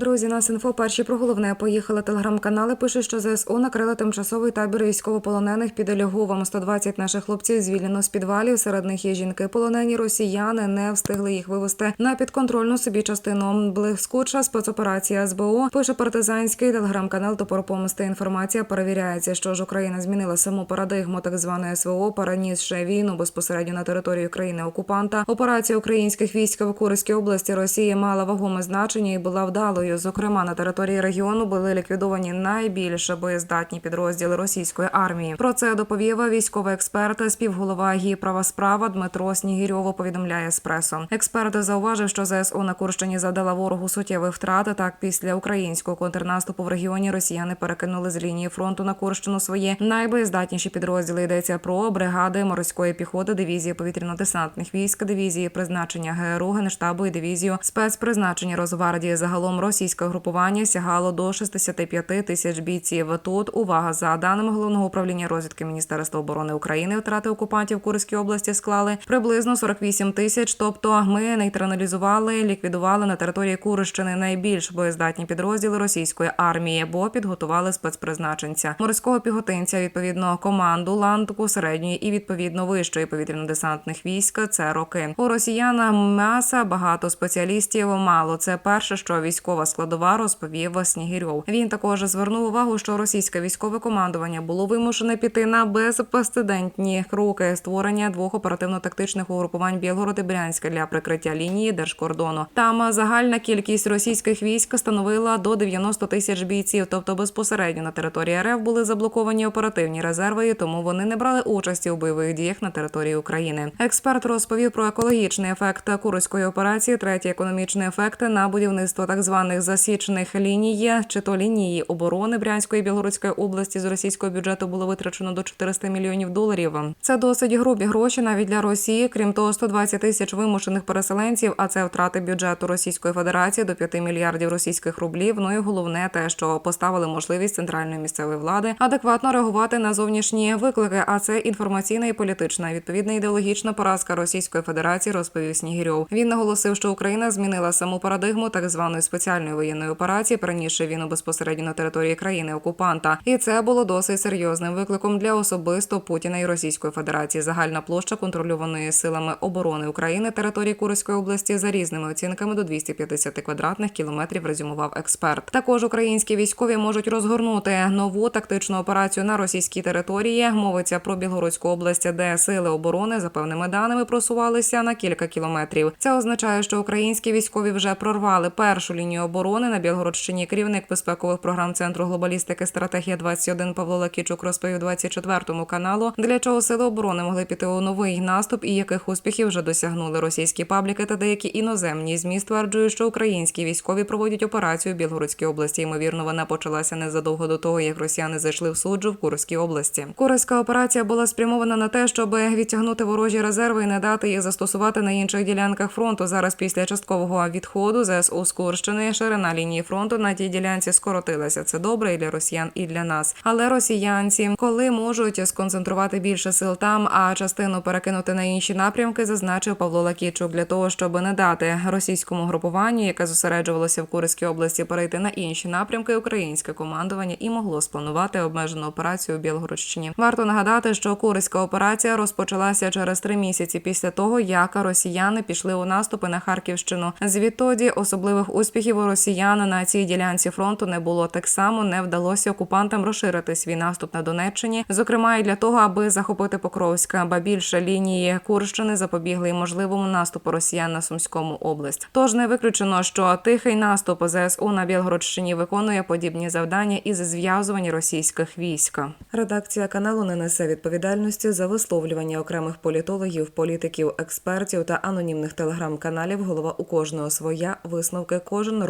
Друзі, нас інфо перші про головне поїхали. Телеграм-канали пишуть, що ЗСУ накрили тимчасовий табір військовополонених під Оліговом. 120 наших хлопців звільнено з підвалів. Серед них є жінки полонені. Росіяни не встигли їх вивести на підконтрольну собі частину. Блискуча спецоперація СБУ. Пише партизанський телеграм-канал Топор помсти. Інформація перевіряється, що ж Україна змінила саму парадигму так званої СВО, перенісши війну безпосередньо на територію країни окупанта. Операція українських військ в Курській області Росії мала вагоме значення і була вдалою. Зокрема, на території регіону були ліквідовані найбільш боєздатні підрозділи російської армії. Про це доповів військовий експерт, співголова ГІ права справа Дмитро Снігірьово. Повідомляє еспресо. Експерт зауважив, що ЗСУ на Курщині завдала ворогу суттєвих втрат. Так, після українського контрнаступу в регіоні росіяни перекинули з лінії фронту на Курщину свої найбоєздатніші підрозділи. Йдеться про бригади морської піхоти, дивізії повітряно-десантних військ, дивізії призначення ГРУ, Генштабу і дивізію спецпризначення Росгвардії. Загалом російське групування сягало до 65 тисяч бійців. Тут увага за даними головного управління розвідки Міністерства оборони України. Втрати окупантів в Курській області склали приблизно 48 тисяч. Тобто ми нейтралізували, ліквідували на території Курщини найбільш боєздатні підрозділи російської армії, бо підготували спецпризначенця морського піхотинця, відповідно команду ландку середньої і відповідно вищої повітряно-десантних військ. Це роки у росіян маса багато спеціалістів. Мало це перше, що військова складова розповів Снігірьов. Він також звернув увагу, що російське військове командування було вимушене піти на безпрецедентні кроки створення двох оперативно-тактичних угрупувань Білгород і Брянська для прикриття лінії держкордону. Там загальна кількість російських військ становила до 90 тисяч бійців, тобто безпосередньо на території РФ були заблоковані оперативні резерви, і тому вони не брали участі у бойових діях на території України. Експерт розповів про екологічний ефект Курської операції, третій економічний ефект на будівництво так званих засічених ліній, чи то лінії оборони Брянської і Білгородської області з російського бюджету було витрачено до 400 мільйонів доларів. Це досить грубі гроші навіть для Росії. Крім того, 120 тисяч вимушених переселенців. А це втрати бюджету Російської Федерації до 5 мільярдів російських рублів. Ну і головне те, що поставили можливість центральної місцевої влади адекватно реагувати на зовнішні виклики. А це інформаційна і політична відповідна ідеологічна поразка Російської Федерації, розповів Снігірьов. Він наголосив, що Україна змінила саму парадигму так званої спеціальної воєнної операції, перенісши війну безпосередньо на території країни окупанта, і це було досить серйозним викликом для особисто Путіна і Російської Федерації. Загальна площа контрольованої силами оборони України території Курської області за різними оцінками до 250 квадратних кілометрів. Резюмував експерт. Також українські військові можуть розгорнути нову тактичну операцію на російській території. Мовиться про Білгородську область, де сили оборони за певними даними просувалися на кілька кілометрів. Це означає, що українські військові вже прорвали першу лінію оборони на Білгородщині. Керівник безпекових програм центру глобалістики стратегія 21 Павло Лакічук розповів 24 каналу, для чого сили оборони могли піти у новий наступ і яких успіхів вже досягнули російські пабліки та деякі іноземні змі стверджують, що українські військові проводять операцію в Білгородській області. Ймовірно, вона почалася незадовго до того, як росіяни зайшли в суджу в Курській області. Курська операція була спрямована на те, щоб відтягнути ворожі резерви і не дати їх застосувати на інших ділянках фронту. Зараз після часткового відходу ЗСУ з Курщини ширина лінії фронту на тій ділянці скоротилася. Це добре і для росіян, і для нас. Але росіянці, коли можуть сконцентрувати більше сил там, а частину перекинути на інші напрямки, зазначив Павло Лакічук для того, щоб не дати російському групуванню, яке зосереджувалося в Курській області, перейти на інші напрямки. Українське командування і могло спланувати обмежену операцію у Білгородщині. Варто нагадати, що Курська операція розпочалася через три місяці після того, як росіяни пішли у наступи на Харківщину. Звідтоді особливих успіхів у росіян на цій ділянці фронту не було. Так само не вдалося окупантам розширити свій наступ на Донеччині, зокрема і для того, аби захопити Покровська, ба більше лінії Курщини запобігли й можливому наступу росіян на Сумському область. Тож не виключено, що тихий наступ ЗСУ на Білгородщині виконує подібні завдання із зв'язування російських військ. Редакція каналу не несе відповідальності за висловлювання окремих політологів, політиків, експертів та анонімних телеграм-каналів. Голова у кожного своя висновки кожен